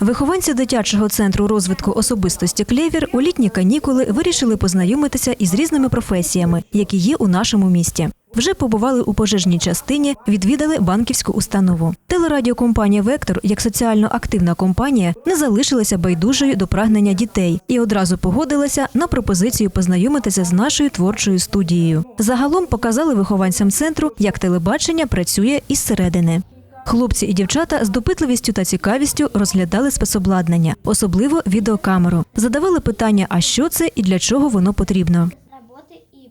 Вихованці дитячого центру розвитку особистості Клєвір у літні канікули вирішили познайомитися із різними професіями, які є у нашому місті. Вже побували у пожежній частині, відвідали банківську установу. Телерадіокомпанія Вектор, як соціально активна компанія, не залишилася байдужою до прагнення дітей і одразу погодилася на пропозицію познайомитися з нашою творчою студією. Загалом показали вихованцям центру, як телебачення працює із середини. Хлопці і дівчата з допитливістю та цікавістю розглядали спецобладнання, особливо відеокамеру. Задавали питання, а що це і для чого воно потрібно.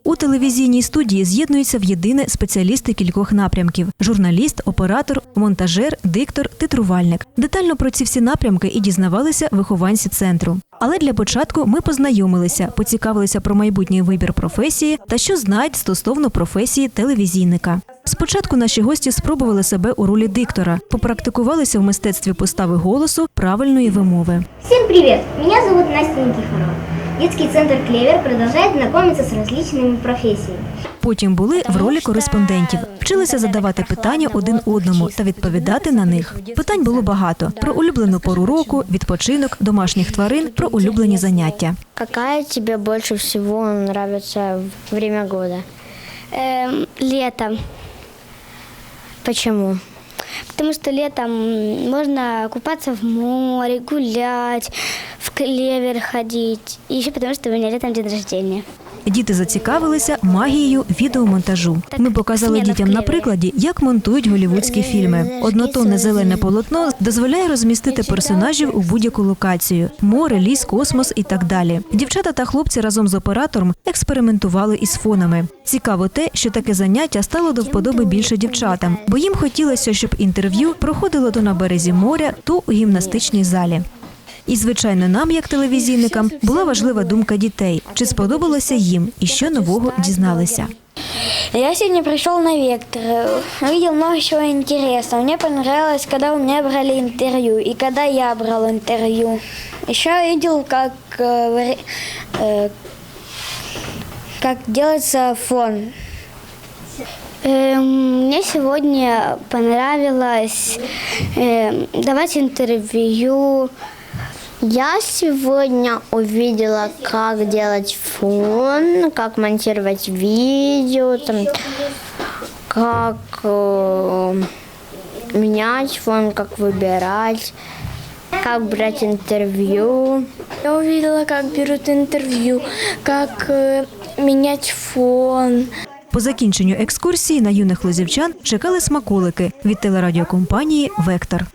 У телевізійній студії з'єднуються в єдине спеціалісти кількох напрямків: журналіст, оператор, монтажер, диктор, титрувальник. Детально про ці всі напрямки і дізнавалися вихованці центру. Але для початку ми познайомилися, поцікавилися про майбутній вибір професії та що знають стосовно професії телевізійника. Спочатку наші гості спробували себе у ролі диктора, попрактикувалися в мистецтві постави голосу правильної вимови. Всем привет! Меня зовут Настя Никифорова. Детский центр «Клевер» продолжает знакомиться с различными профессиями. Потім були в ролі кореспондентів, вчилися задавати питання один одному та відповідати на них. Питань було багато про улюблену пору року, відпочинок, домашніх тварин, про улюблені заняття. Какая тебе больше всего нравится время года? Эм, лето. Почему? Потому что летом можно купаться в море, гулять, в клевер ходить. И еще потому, что у меня летом день рождения. Діти зацікавилися магією відеомонтажу. Ми показали дітям на прикладі, як монтують голівудські фільми. Однотонне зелене полотно дозволяє розмістити персонажів у будь-яку локацію: море, ліс, космос і так далі. Дівчата та хлопці разом з оператором експериментували із фонами. Цікаво те, що таке заняття стало до вподоби більше дівчатам, бо їм хотілося, щоб інтерв'ю проходило то на березі моря, то у гімнастичній залі. І, звичайно, нам, як телевізійникам, була важлива думка дітей, чи сподобалося їм і що нового дізналися. Я сегодня пришел на Вектор, увидел много чего интересного. Мне понравилось, когда у меня брали интервью и когда я брал интервью. Еще я видел, как, э, вари- э, как делается фон. Эм, Мне сегодня понравилось эм, давать интервью. Я сегодня увидела, как делать фон, как монтировать видео, там, как э, менять фон, как выбирать, как брать интервью. Я увидела, как берут интервью, как э, менять фон. По закінченню екскурсії на юних лозівчан чекали смаколики від телерадіокомпанії Вектор.